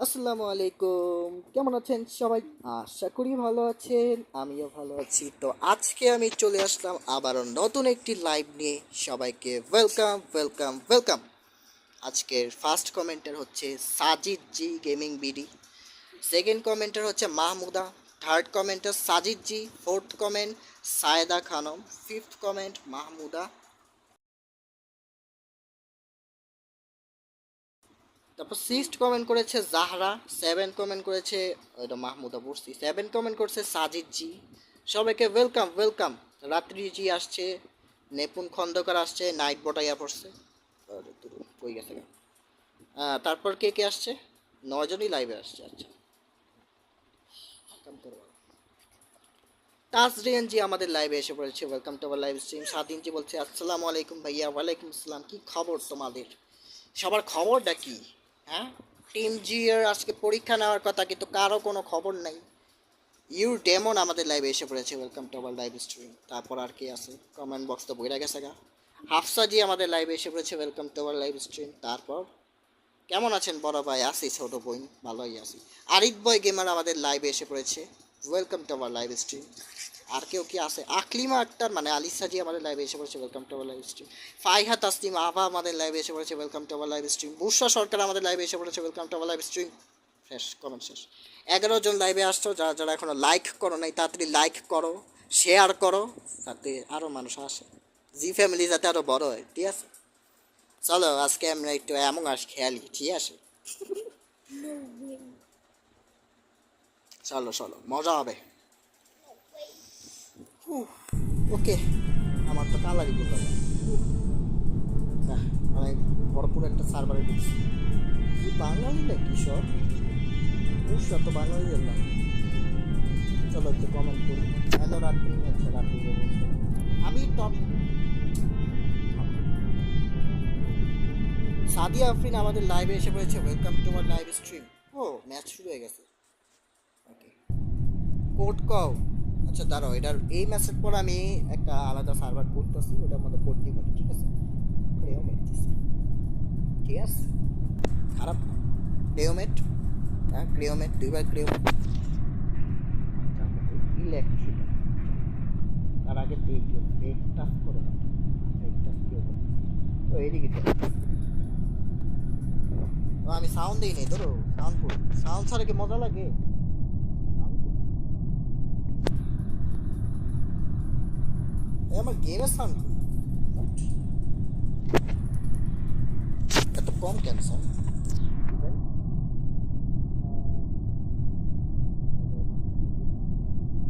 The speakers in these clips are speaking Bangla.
আসসালামু আলাইকুম। কেমন আছেন সবাই? আশা করি ভালো আছেন, আমিও ভালো আছি। তো আজকে আমি চলে আসলাম আবারও নতুন একটি লাইভ নিয়ে। সবাইকে ওয়েলকাম ওয়েলকাম ওয়েলকাম আজকের ফার্স্ট কমেন্টার হচ্ছে Sajid ji gaming BD second commenter হচ্ছে Mahmuda. Third commenter Sajid ji. Fourth comment Sayeda Khanam. Fifth comment Mahmuda. তারপর সিক্সথ কমেন্ট করেছে জাহরা সেভেন কমেন্ট করেছে, ওইটা মাহমুদা বসছি সেভেন কমেন্ট করেছে সাজিদ জি সবাইকে ওয়েলকাম ওয়েলকাম রাত্রি জি আসছে, নেপুন খন্দকার আসছে নাইট বটাইয়া পড়ছে। কই গেছে? তারপর কে কে আসছে? নজনই লাইভে আসছে আচ্ছা। তাজরিয়ান জি আমাদের লাইভে এসে পড়েছে welcome to our live stream Swadhin ji বলছে, আসসালামু আলাইকুম ভাইয়া, ওয়ালাইকুম আসসালাম। কি খবর তোমাদের? সবার খবরটা কি? হ্যাঁ? টিম জি আজকে পরীক্ষা নেওয়ার কথা, কিন্তু কারও কোনো খবর নাই। ইউর ডেমন আমাদের লাইভে এসে পড়েছে। Welcome to our live stream তারপর আর কি আছে? কমেন্ট বক্স তো বইরা গেছে গা। হাফসা জি আমাদের লাইভে এসে পড়েছে। Welcome to our live stream তারপর, কেমন আছেন বড় ভাই? আছি, ছোট বোন। ভালোই আছি। আরিফ বয় গেমার আমাদের লাইভে এসে পড়েছে। Welcome to our live stream আর কেউ কি আছে আকলিমা আক্তার মানে আলিসা জি আমাদের লাইভে এসে পড়েছে welcome to our live stream Faiha Taslim Abha আমাদের লাইভে এসে পড়েছে welcome to our live stream Busa Sarkar আমাদের লাইভে এসে পড়েছে welcome to our live stream শেষ কমেন্ট শেষ. এগারো জন লাইভে আসছো যারা যারা এখনও লাইক করো নাই তাড়াতাড়ি লাইক করো শেয়ার করো যাতে আরও মানুষ আসে। জি ফ্যামিলি যাতে আরও বড় হয় ঠিক আছে? চলো আজকে আমরা একটু এমন আস খেয়ালি ঠিক আছে? চলো চলো মজা হবে। ওকে। আমার তো কালারই হবে অনেক বড়পুর একটা সার্ভারে ঢুকছি। কি বাঙালি না কিশোর বুঝছ তো বাঙালি না চলো একটু কমেন্ট করি। হ্যালো রাত্রি আচ্ছা রাত্রি আমি টপ সাদিয়া আফরিন আমাদের লাইভে এসে পড়েছে ওয়েলকাম টু আমার লাইভ স্ট্রিম ও। ম্যাচ শুরু হয়ে গেছে। ওকে কোড কও। আচ্ছা দাঁড়াও, এটার এই ম্যাচের পর আমি একটা আলাদা সার্ভার করতেছি ওটার মধ্যে কোড দিব, ঠিক আছে? ক্রেওমেট ঠিক আছে? খারাপ না। ক্রেওমেট হ্যাঁ ক্রেওমেট দুইবার ক্রেওমেট ইলেকট্রিক তার আগে দেখল ব্রেক টাচ করে ব্রেক টাচ কেউ ও এদিকে আমি সাউন্ড দিই নি ধরো সাউন্ড সাউন্ড ছাড়া কি মজা লাগে Sound করি। এ আমার গেমের সাউন্ড এত কম কেন সাউন্ড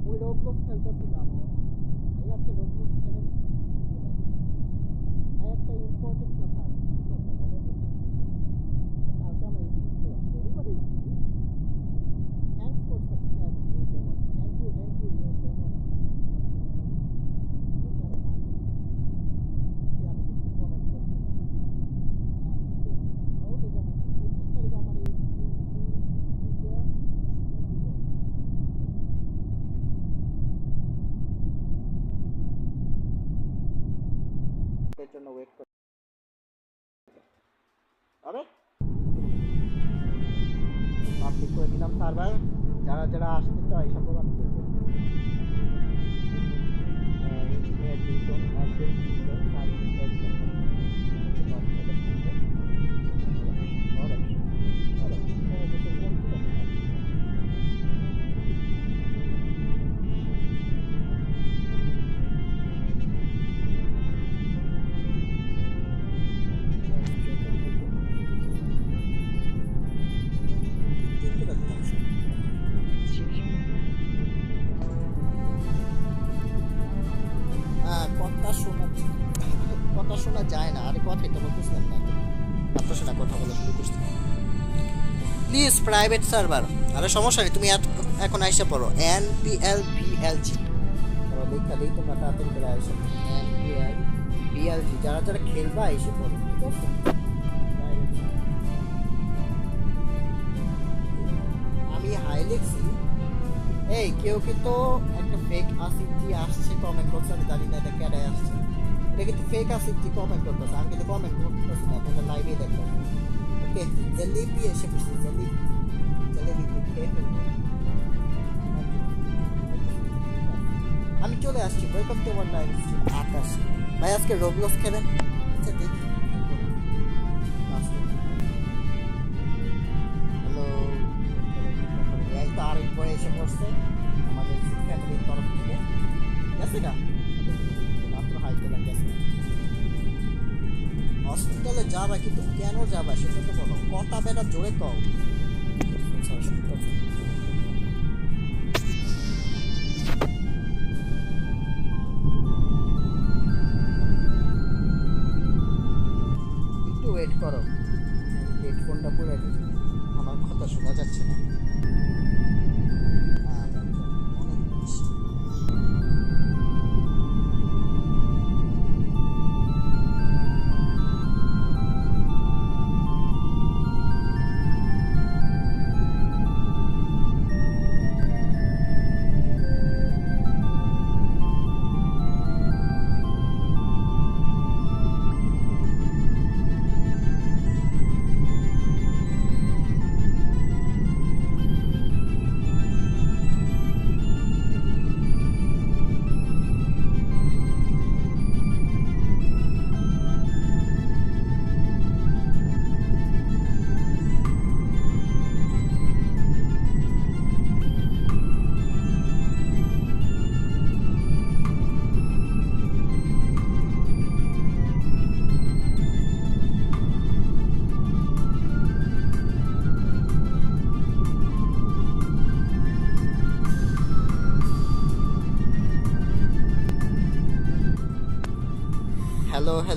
ওই রোবলক্স খেলতেছিলাম ভাই আপনি রোবলক্স খেলেন ভাই একটা ইম্পর্টেন্ট কথা আছে কি কথা বলো কালকে আমার স্কুল শনিবারে school thanks for subscribing your demon thank you thank you your demon আমি কিন্তু কমেন্ট করব পঁচিশ তারিখ আমার এই স্কুল স্কুল দেওয়া শুরু হলো। এর জন্য ওয়েট করে। আরে পাবলিক করে দিলাম সার্ভার যারা যারা আসতে চায় সকল আমি করব। প্রাইভেট সার্ভার আরে সমস্যা নেই তুমি এখন আইসা পড়ো। N P L V L G লেখা দিই তোমরা তাড়াতাড়ি করে আইসো। N P L V L G যারা যারা খেলবা এসে পড়ো। আমি হাই লিখছি। এই, কেউ কিন্তু একটা ফেক আসিফ জি আসছে কমেন্ট করছে? আমি জানি না এটা কেডায় আসছে। এটা কিন্তু ফেক আসিফ জি কমেন্ট করতেছে। আমি কিন্তু কমেন্ট করতেছি না। আপনাদের লাইভে দেখলাম ওকে জলেবি এসে খেয়ে ফেলব আমি চলে আসছি। ওয়েলকাম টু আমার লাইভ আকাশ ভাই, আজকে রোবলস খেলেন? আচ্ছা দেখি। হ্যালো এই তো আরেক বয় এসে পড়ছে আমাদের ফ্যামিলির তরফ থেকে। গেছে গা? মাত্র হাই পেলাম, গেছে হসপিটালে যাবা কিন্তু কেন যাবা, সেটা তো বলো। কথা বেটা জোরে শুনতেছি। একটু ওয়েট করো।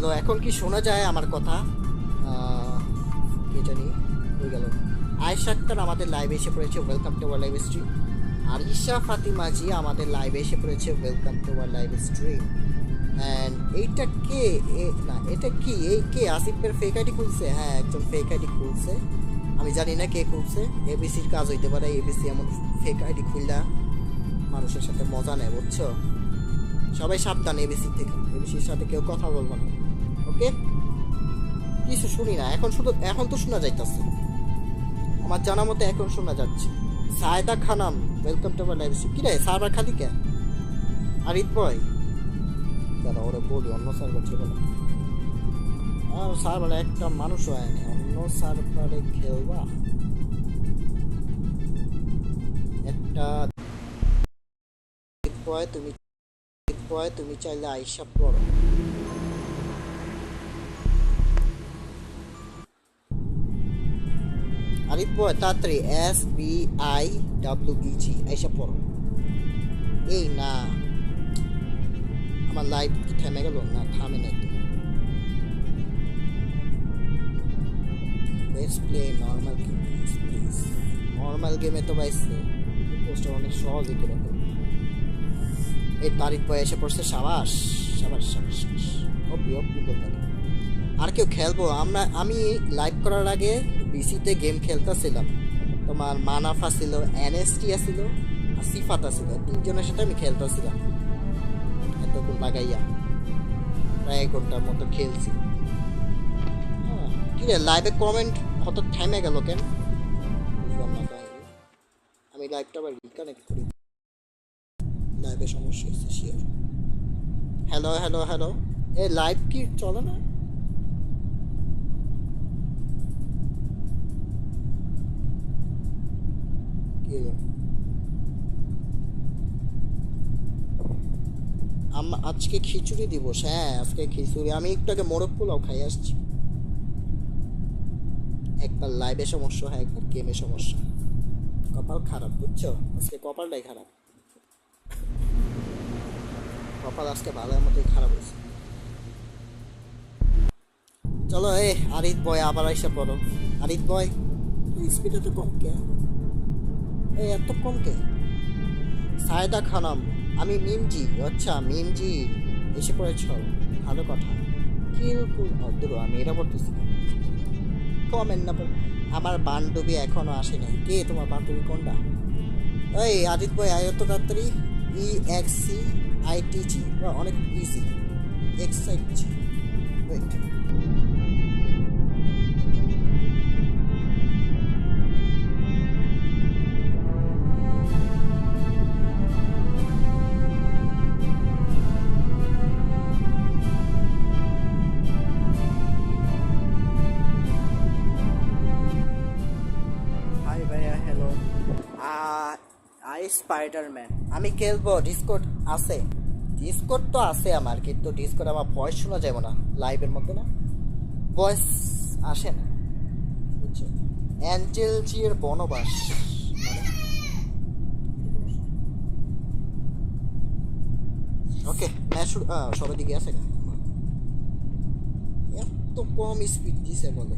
হ্যালো এখন কি শোনা যায় আমার কথা? কে জানি, হয়ে গেল। আয়েশা আক্তার আমাদের লাইভে এসে পড়েছে welcome to our live stream আর ঈশা ফাতিমা জি আমাদের লাইভে এসে পড়েছে welcome to our live stream and এইটা কে? না, এটা কি? এই কে? আসিফের ফেক আইডি খুলছে? হ্যাঁ একজন ফেক আইডি খুলছে। আমি জানি না কে খুলছে। এবিসির কাজ হইতে পারে এবিসি এমন ফেক আইডি খুললা মানুষের সাথে মজা নেয়, বুঝছ? সবাই সাবধান এবিসি থেকে। এবিসির সাথে কেউ কথা বলব না। ওকে কিছু শুনি না। এখন শুধু এখন তো শোনা যাইতাছে। আমার জানা মতে এখন শোনা যাচ্ছে। Sayda Khanam welcome to my live কি রে সার্ভার খালি কে? আর ইট বয় দাদা, ওরে বলি, অন্য সার্ভার ছিল না। আর সার্ভারে একটা মানুষ হয় না। অন্য সার্ভারে খেলবা একটা তুমি তুমি চাইলে আইসা পড়ো। আইসা পড়ো এই না, আমার থেমে গেল না থামে let's play normal game please normal গেমে তো অনেক সহজই করে এই তারিখ বয়ে এসে পড়ছে সাবাস সাবাস সাবাস সাবাস। অপি অপি বলতে আর কেউ খেলব? আমরা, আমি লাইভ করার আগে বিসিতে গেম খেলতেছিলাম। তোমার মানাফা ছিল এনএসটিয়া ছিল আর সিফাতা ছিল তিনজনের সাথে আমি খেলতেছিলাম। এতক্ষণ লাগাইয়া প্রায় এক ঘণ্টার মতো খেলছি। হ্যাঁ, কি রে লাইভে কমেন্ট কত থেমে গেল কেন? আমি লাইভটা আবার রিকানেক্ট করি লাইভে সমস্যা হচ্ছে হ্যালো হ্যালো হ্যালো এ লাইভ কি চলে না? আজকে খিচুড়ি দিবস হ্যাঁ আজকে খিচুড়ি। আমি একটু আগে মোরগ পোলাও খাই, আসছি। একবার লাইভে সমস্যা হয়, একবার গেমে সমস্যা। কপাল খারাপ, বুঝছ? আজকে কপালটাই খারাপ। কপাল আজকে ভালোর মতোই খারাপ হয়েছে। চলো এ আরিত বয় আবার এসে পড়ো। আরিত বয় স্পিড এত কম কে এই এত কম কে? সায়দা খানম, আমি মিমজি আচ্ছা মিমজি, এসে পড়েছ, ভালো কথা। কিলকুল অদূর আমি এটা পড়তেছি। কমেন্ট না, আমার বান্ধবী এখনও আসে নাই কে তোমার বান্ধবী, কোনটা? ওই আদিত ভাই আয় তো তাড়াতাড়ি। E X C I T G অনেক easy X I T wait Spiderman আমি খেলব আছে। তো আছে আমার কিন্তু আমার ভয়েস শোনা যাবে না লাইভের মধ্যে না। ভয়েস আসে না বুঝছ? বনবাস মানে। ওকে আহ, সবার দিকে আছে এত কম স্পিড দিছে বলে।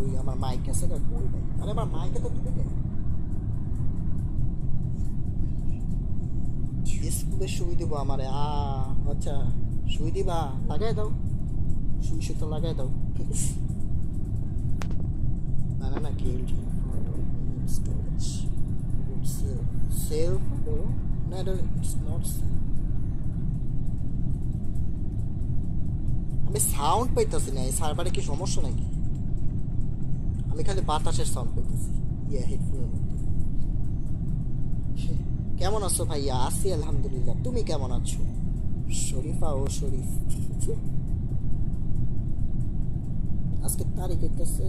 ওই আমার মাইক আছে না কই ভাই আরে আমার মাইকে তো দিবে কেন স্কুলে শুই দিব আমারে আ আচ্ছা শুই দিবা লাগাই দাও শুই সুতো লাগাই দাও storage. It's uh, safe, bro. No, no, it's not safe. আমি সাউন্ড পাইতেছি না এই সার্ভারে কি সমস্যা নাকি আমি খালি বাতাসের সাউন্ড পাইতেছি ইয়ে কেমন আছো ভাইয়া? আছি আলহামদুলিল্লাহ। তুমি কেমন আছো? শরীফা ও শরীফ। আজকে তারিখ হইতেছে,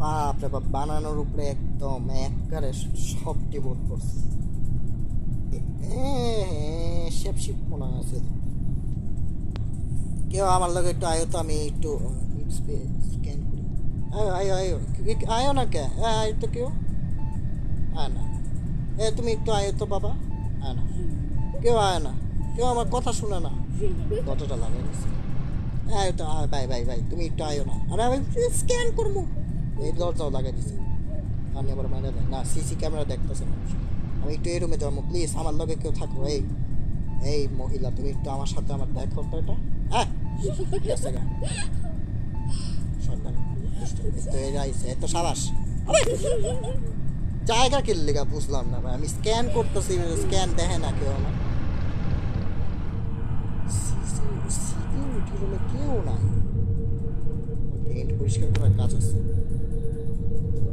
বাপরে বাপ, বানানোর উপরে একদম একবারে সবটি বোধ করছে। শেপ শিপ মনে আছে কেউ আমার লগে একটু আয়ো তো আমি একটু স্ক্যান করি আয়ো আয়ো আয়ো আয়ো না কে আয় তো কেউ আয় না এ, তুমি একটু আয়ো তো বাবা আয় না কেউ আয় না কেউ আমার কথা শুনে না? কতটা লাগে হ্যাঁ তো আয় বাই বাই বাই, তুমি একটু আয়ো না আরে আমি স্ক্যান করব এই দরজাও লাগাই দিছি আমি আবার মানে না সিসি ক্যামেরা দেখতেছে মানুষ আমি একটু এই রুমে যাব প্লিজ আমার লগে কেউ থাকো? এই এই মহিলা, তুমি একটু আমার সাথে আমার দেখো তো এটা। হ্যাঁ আইসে এত সাবাস। জায়গা কিনলে বুঝলাম না ভাই, আমি স্ক্যান করতেছি স্ক্যান দেখে না কেউ আমার। সিকিউরিটি রুমে কেউ নাই। পেন্ট পরিষ্কার করার কাজ আছে।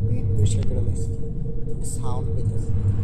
পেন্ট পরিষ্কার করে সাউন্ড পেতেছে